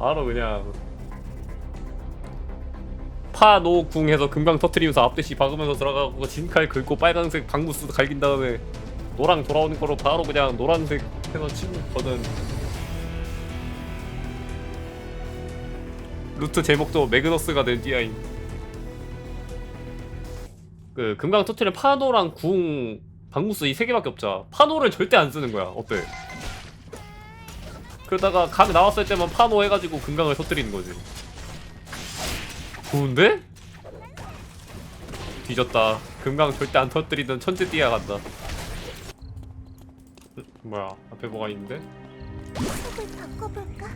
바로 그냥 파노궁 해서 금강 터트리면서 앞대시 박으면서 들어가고 진칼 긁고 빨간색 방구스 갈긴 다음에 노랑 돌아오는 거로 바로 그냥 노란색 해서 치면 저는 루트 제목도 매그너스가 된 디아임 그 금강 터트리는 파노랑 궁 방구스 이 세 개밖에 없잖아. 파노를 절대 안 쓰는 거야. 어때? 그러다가 각 나왔을 때만 파노 해가지고 금강을 터뜨리는 거지. 좋은데? 뒤졌다. 금강 절대 안 터뜨리던 천재 띠아 간다. 음, 뭐야? 앞에 뭐가 있는데? 색을 바꿔볼까?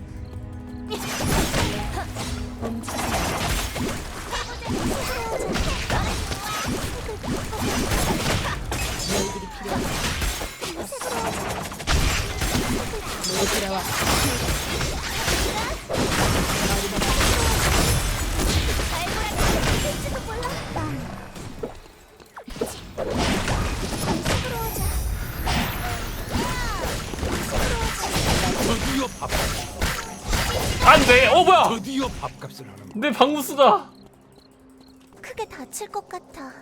드디어 밥 안돼! 어 뭐야? 드디어 밥값을 하는 내 방구스가 크게 다칠 것 같아.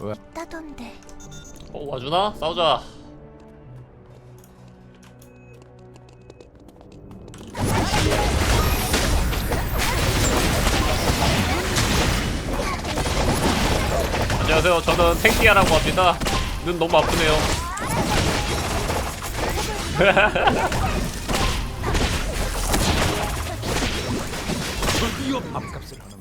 있다던데. 어 와주나? 싸우자. 안녕하세요. 저는 탱키아라고 합니다. 눈 너무 아프네요. 드디어 밥값을 하는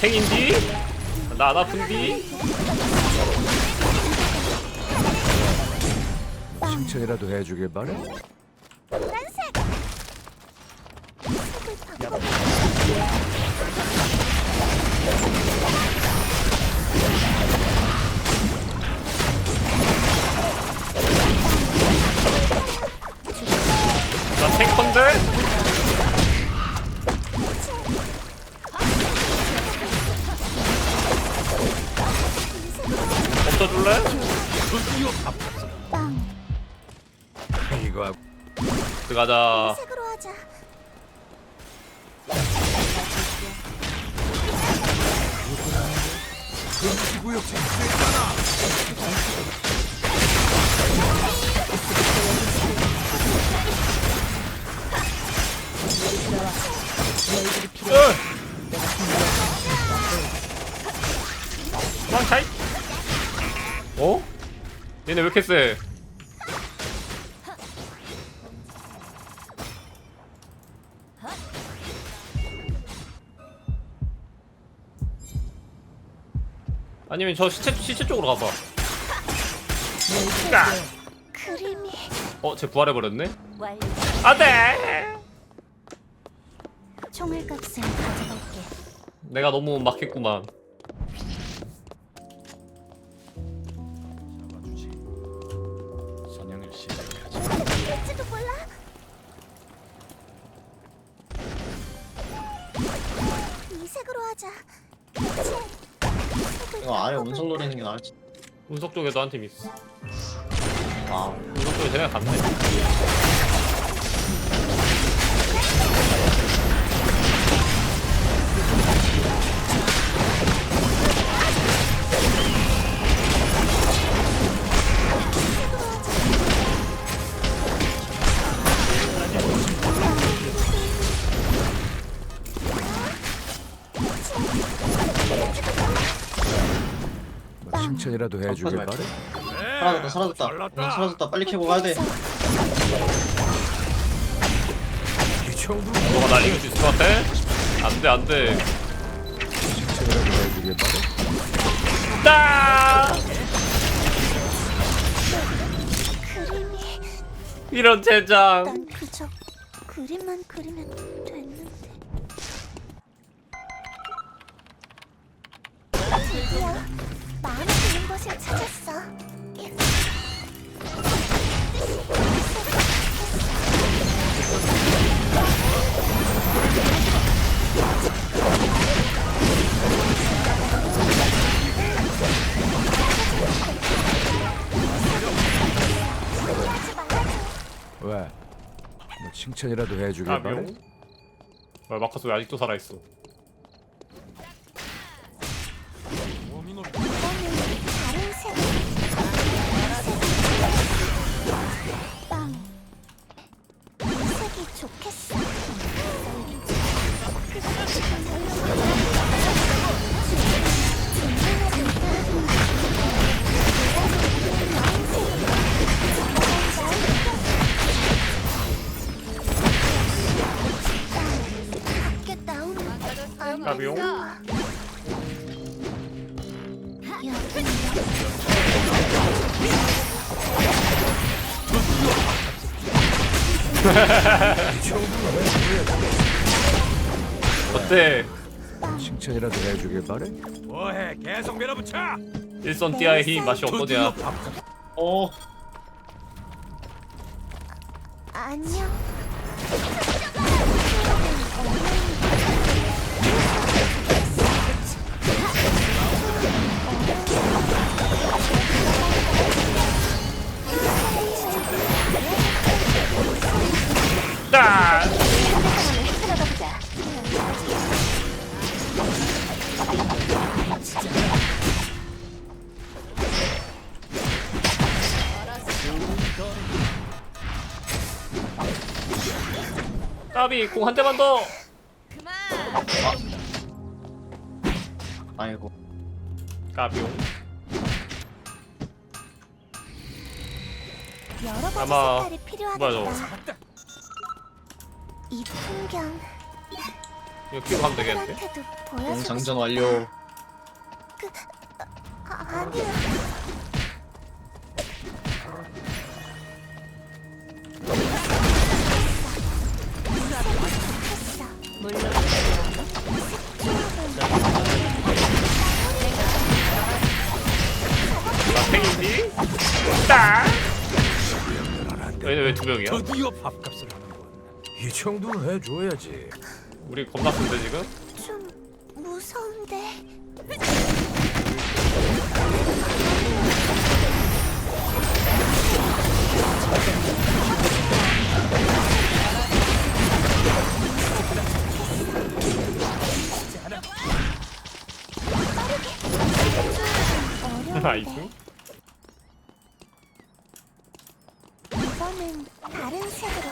탱인디? 나 안 아픈디? 칭찬이라도 해주길 바래. 노란색. 색을 바꿔볼까? 나 탱컨데? 진출했잖아. 도망차이? 어? 얘네 왜 이렇게 세? 아니면 저 시체 시체 쪽으로 가봐. 까! 그림이 어, 쟤 부활해 버렸네? 완료. 안돼! 총알 값을 가져갈게. 내가 너무 막했구만. 잡아주지. 사냥을 시작하지. 될지도 몰라. 이 색으로 하자. 그치? 이거 아예? 운석 노리는 게 나을지. 운석 쪽에도 한팀 있어. 아, 운석 쪽에 쟤네가 갔네. 칭찬이라도 해주길 아, 바래. 사라졌다 사라졌다. 응, 사라졌다. 빨리 캐고 가야 돼. 이 정도 너가 날 이길 수 있을 것 같아? 안돼 안돼. 칭찬이라도 해주길 바래. 따 그림이 이런 젠장 난 그저 그림만 그리면 곳을 찾았어 왜? 뭐 칭찬이라도 해주길 바래. 까비용 왜 마카스 왜 아직도 살아있어 까비용 어때? 칭찬이라도 해주길 바래. 뭐해? 계속 밀어붙여! 일선 띠아의 힘 맛이 어떠냐 어. 안녕. 까비 공 한 대만 더. 아이고. 여러 까비용. 가지 아마- 색깔이 필요하겠다. 이 풍경. 이거 키고 가면 되겠는데? 한테도 공 보여주고 장전 완료. 싶- 아, 아니야. 왜 두 명이야? 드디어 밥값을 하는군 이 정도는 해줘야지. 우리 겁나 쓴데 지금? 좀 무서운데. 나이스 이번엔 다른 색으로.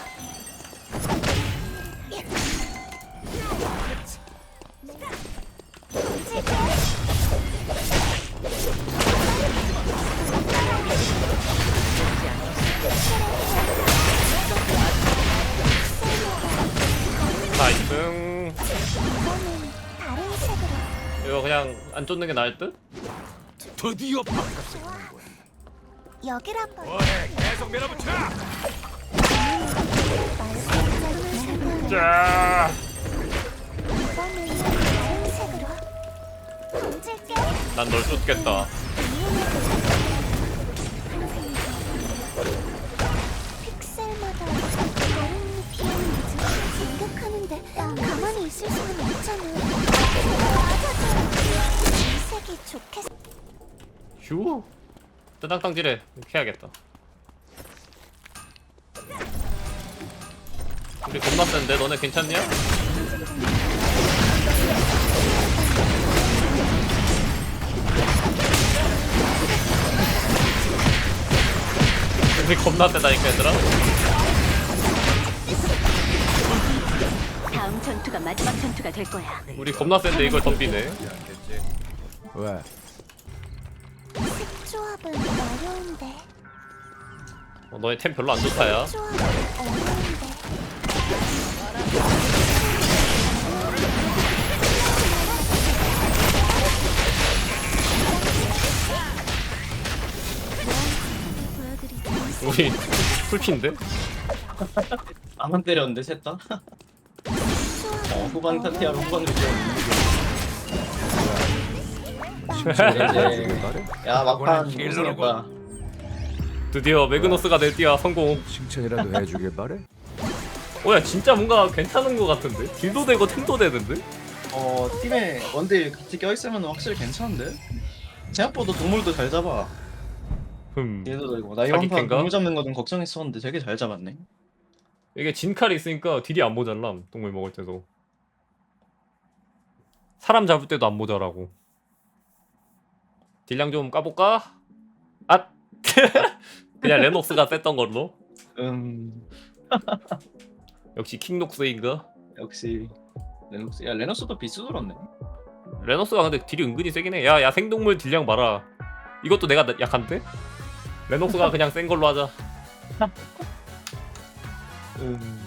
나이스 이번엔 다른 색으로. 이거 그냥 안 쫓는 게 나을 듯? 드디어 하는군 여길 한번 뭐해? 계속 밀어붙여! 자. 이번엔 다른 색으로. 던질게. 난 널 쫓겠다. 픽셀마다 다른 가만히 있을 수는 없잖아. 맞아줘 이 색이 좋겠어. 휴 뜨당땅질해 이렇게 해야겠다 우리 겁나 센데 너네 괜찮냐? 우리 겁나 세다니까 얘들아 다음 전투가 마지막 전투가 될 거야. 우리 겁나 센데 이걸 덤비네 왜? 색조합은 어려운데. 어, 너의 템 별로 안 좋다야 색조합은 어려운데. 우리 풀핀데? 나만 때렸는데 셋 다? 어, 후방 타티아로 후방 유지하고 야 막판 이번엔 우승했다 드디어 매그너스가 낼띠야 성공 칭찬이라도 해주길 바래? 어야 진짜 뭔가 괜찮은 거 같은데? 딜도 되고 템도 되는데? 어 팀에 원딜 같이 껴있으면 확실히 괜찮은데? 생각보다 동물도 잘 잡아 흠 얘도 되고 나 이번 판 캔가? 동물 잡는 거 좀 걱정했었는데 되게 잘 잡았네 이게 진칼이 있으니까 딜이 안 모자람 동물 먹을 때도 사람 잡을 때도 안 모자라고 딜량 좀 까볼까? 아 그냥 레녹스가 셌던 걸로 음 역시 킹녹스인가? 역시 레노스 야 레노스도 비스 들었네 레녹스가 근데 딜이 은근히 세긴 해. 야, 야 생동물 딜량 봐라. 이것도 내가 나- 약한데? 레녹스가 그냥 센 걸로 하자. 음